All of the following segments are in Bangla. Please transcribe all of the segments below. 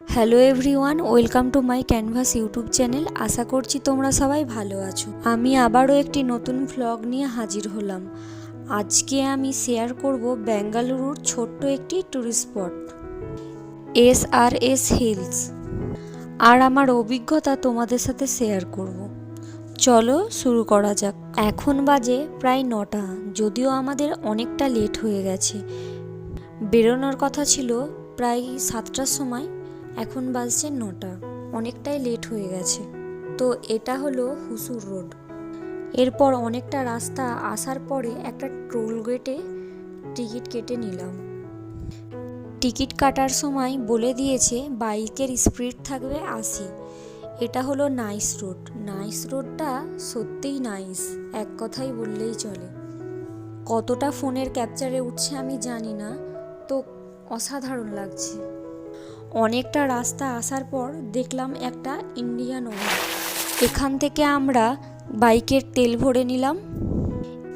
Hello everyone welcome to my canvas YouTube channel আশা করছি তোমরা সবাই ভালো আছো। আমি আবারও একটি নতুন ভ্লগ নিয়ে হাজির হলাম। আজকে আমি শেয়ার করব বেঙ্গালুরুর ছোট্ট একটি tourist spot S R S hills আর আমার অভিজ্ঞতা তোমাদের সাথে শেয়ার করব। চলো শুরু করা যাক। এখন বাজে প্রায় নটা, যদিও আমাদের অনেকটা লেট হয়ে গেছে। বেরোনোর কথা ছিল প্রায় সাতটার সময়। এখন বাজছে নটা, অনেকটাই লেট হয়ে গেছে। তো এটা হলো হুসুর রোড। এরপর অনেকটা রাস্তা আসার পরে একটা টোল গেটে টিকিট কেটে নিলাম। টিকিট কাটার সময় বলে দিয়েছে, বাইকের স্পিড থাকবে আশি। এটা হলো নাইস রোড নাইস রোডটা সত্যিই নাইস এক কথাই বললেই চলে। কতটা ফোনের ক্যাপচারে উঠছে আমি জানি না, তো অসাধারণ লাগছে। অনেকটা রাস্তা আসার পর দেখলাম একটা ইন্ডিয়ান অয়েল এখান থেকে আমরা বাইকের তেল ভরে নিলাম।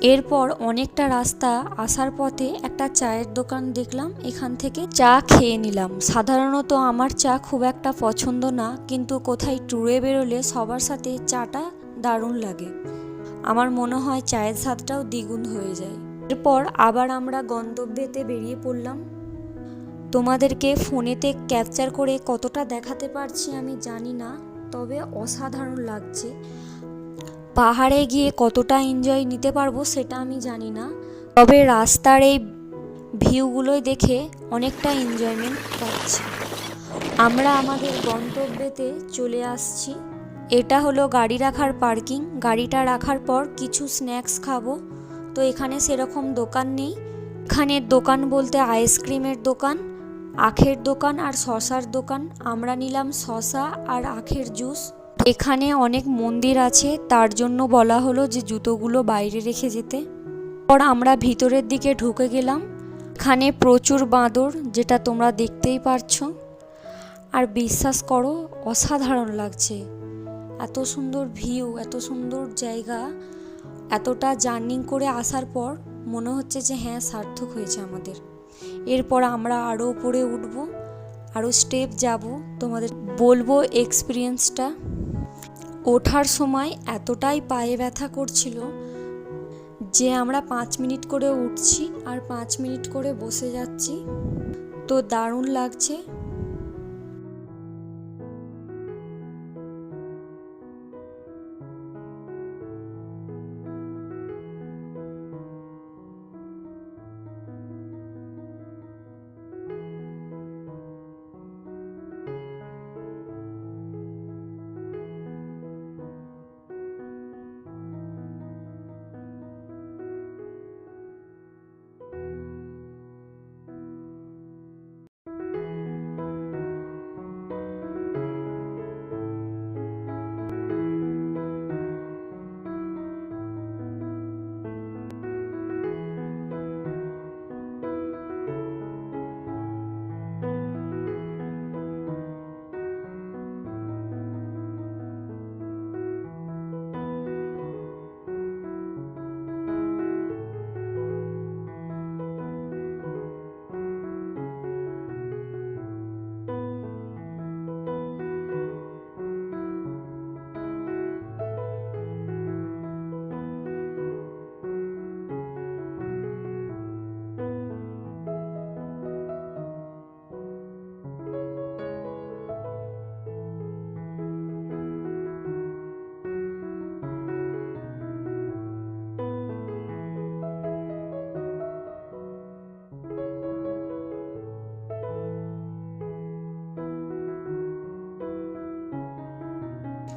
এরপর অনেকটা রাস্তা আসার পথে একটা চায়ের দোকান দেখলাম। এখান থেকে চা খেয়ে নিলাম। সাধারণত আমার চা খুব একটা পছন্দ না, কিন্তু কোথায় ট্যুরে বেরোলে সবার সাথে চাটা দারুণ লাগে। আমার মনে হয় চায়ের স্বাদটাও দ্বিগুণ হয়ে যায়। এরপর আবার আমরা গন্তব্যেতে বেরিয়ে পড়লাম। তোমাদেরকে ফোনেতে ক্যাপচার করে কতটা দেখাতে পারছি আমি জানি না, তবে অসাধারণ লাগছে। পাহাড়ে গিয়ে কতটা এনজয় নিতে পারব সেটা আমি জানি না, তবে রাস্তার এই ভিউগুলোই দেখে অনেকটা এনজয়মেন্ট পাচ্ছি। আমরা আমাদের গন্তব্যেতে চলে আসছি। এটা হলো গাড়ি রাখার পার্কিং। গাড়িটা রাখার পর কিছু স্ন্যাক্স খাব। তো এখানে সেরকম দোকান নেই। এখানে দোকান বলতে আইসক্রিমের দোকান। আখের দোকান আর শশার দোকান, আমরা নিলাম শশা আর আখের জুস। এখানে অনেক মন্দির আছে, তার জন্য বলা হলো যে জুতোগুলো বাইরে রেখে যেতে। পর আমরা ভিতরের দিকে ঢুকে গেলাম। এখানে প্রচুর বাঁদর, যেটা তোমরা দেখতেই পারছ। আর বিশ্বাস করো, অসাধারণ লাগছে। এত সুন্দর ভিউ, এত সুন্দর জায়গা। এতটা জার্নিং করে আসার পর মনে হচ্ছে যে হ্যাঁ সার্থক হয়েছে আমাদের। এরপর আমরা আরও উপরে উঠব আরও স্টেপ যাব। তোমাদের বলব এক্সপিরিয়েন্সটা ওঠার সময় এতটাই পায়ে ব্যথা করছিল যে আমরা পাঁচ মিনিট করে উঠছি আর পাঁচ মিনিট করে বসে যাচ্ছি। তো দারুণ লাগছে।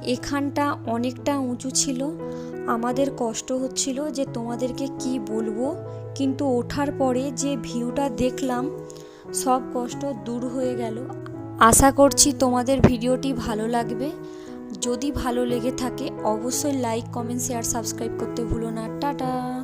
এখানটা অনেকটা উঁচু ছিল। আমাদের কষ্ট হচ্ছিল যে তোমাদেরকে কি বলব, কিন্তু ওঠার পরে যে ভিউটা দেখলাম, সব কষ্ট দূর হয়ে গেল। আশা করছি তোমাদের ভিডিওটি ভালো লাগবে। যদি ভালো লেগে থাকে, অবশ্যই লাইক কমেন্ট শেয়ার সাবস্ক্রাইব করতে ভুলো না। টাটা!